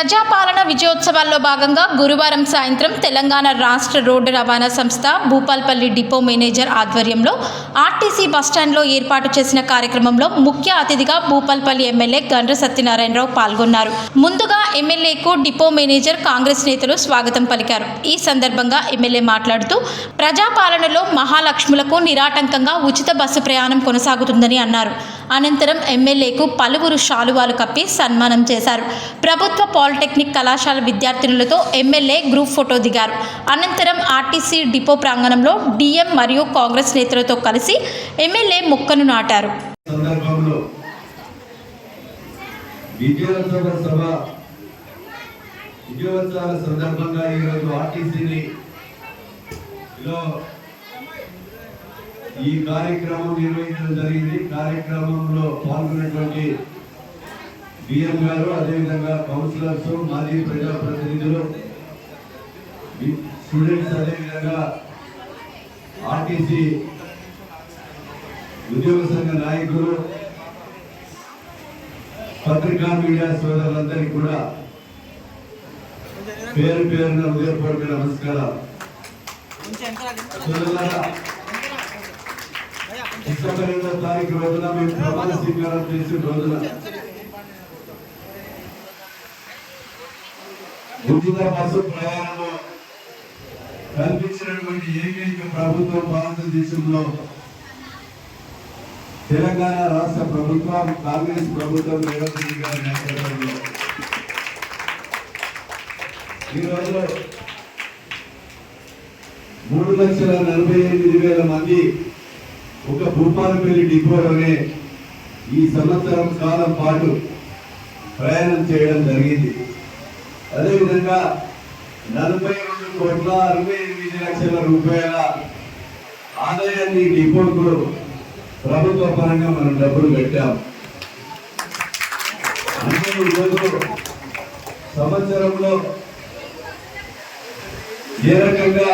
ప్రజాపాలన విజయోత్సవాల్లో భాగంగా గురువారం సాయంత్రం తెలంగాణ రాష్ట్ర రోడ్డు రవాణా సంస్థ భూపాల్పల్లి డిపో మేనేజర్ ఆధ్వర్యంలో ఆర్టీసీ బస్టాండ్లో ఏర్పాటు చేసిన కార్యక్రమంలో ముఖ్య అతిథిగా భూపాల్పల్లి ఎమ్మెల్యే గండ్ర సత్యనారాయణరావు పాల్గొన్నారు. ముందుగా ఎమ్మెల్యేకు డిపో మేనేజర్ కాంగ్రెస్ నేతలు స్వాగతం పలికారు. ఈ సందర్భంగా ఎమ్మెల్యే మాట్లాడుతూ ప్రజాపాలనలో మహాలక్ష్ములకు నిరాటంకంగా ఉచిత బస్సు ప్రయాణం కొనసాగుతుందని అన్నారు. అనంతరం ఎమ్మెల్యేకు పలువురు శాలువాలు కప్పి సన్మానం చేశారు. ప్రభుత్వ పాలిటెక్నిక్ కళాశాల విద్యార్థినులతో ఎమ్మెల్యే గ్రూప్ ఫోటో దిగారు. అనంతరం ఆర్టీసీ డిపో ప్రాంగణంలో డిఎం మరియు కాంగ్రెస్ నేతలతో కలిసి ఎమ్మెల్యే మొక్కను నాటారు. విజయోత్సవ సభ విజయోత్సవాల సందర్భంగా ఈరోజు ఆర్టీసీని ఈ కార్యక్రమం నిర్వహించడం జరిగింది. కార్యక్రమంలో పాల్గొన్నటువంటి డిఎం గారు అదేవిధంగా కౌన్సిలర్స్ మాజీ ప్రజాప్రతినిధులు స్టూడెంట్స్ అదేవిధంగా ఆర్టీసీ ఉద్యోగ సంఘ నాయకులు పత్రికా మీడియా సోదరులందరికీ కూడా పేరు పేరున ఉదయపూర్వక నమస్కారం సోదరులారా, తారీఖు రోజున మేము ప్రమాణ స్వీకారం చేసిన రోజున ఉచిత బస్సు ప్రయాణము కల్పించినటువంటి ఏకైక ప్రభుత్వం భారతదేశంలో తెలంగాణ రాష్ట్ర ప్రభుత్వం కాంగ్రెస్ ప్రభుత్వం రేవంత్ రెడ్డి గారి నేతృత్వంలో ఈరోజు మూడు లక్షల నలభై ఎనిమిది వేల మంది ఒక భూపాలపల్లి డిపోలోనే ఈ సంవత్సరం కాలం పాటు ప్రయాణం చేయడం జరిగింది. అదేవిధంగా నలభై రెండు కోట్ల అరవై ఎనిమిది లక్షల రూపాయల ఆదాయాన్ని డిపోకు ప్రభుత్వ పరంగా మనం డబ్బులు కట్టాం. అంటే ఈరోజు సంవత్సరంలో ఏ రకంగా